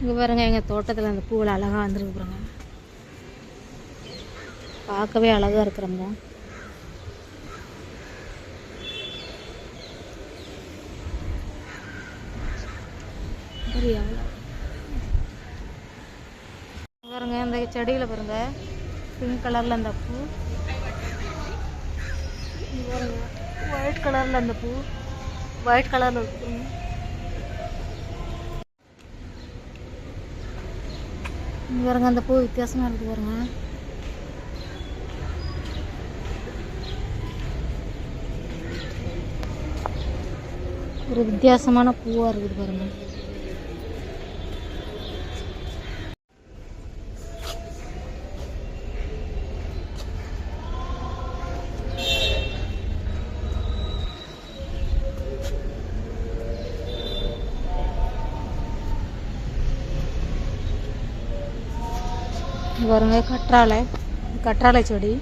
இங்கே பாருங்க எங்கள் தோட்டத்தில் அந்த பூவில் அழகாக வந்துருக்கு பாருங்க. பார்க்கவே அழகாக இருக்கிறோங்க பாருங்க இந்த செடியில் பாருங்க பிங்க் கலரில் அந்த பூ. பாருங்க ஒயிட் கலரில் அந்த பூ. ஒயிட் கலரில் இருக்கு பாருங்க அந்த பூ வித்தியாசமாக இருக்குது பாருங்க. ஒரு வித்தியாசமான பூவாக இருக்குது பாருங்க. இங்க பாருங்க கற்றாழை கற்றாழை செடி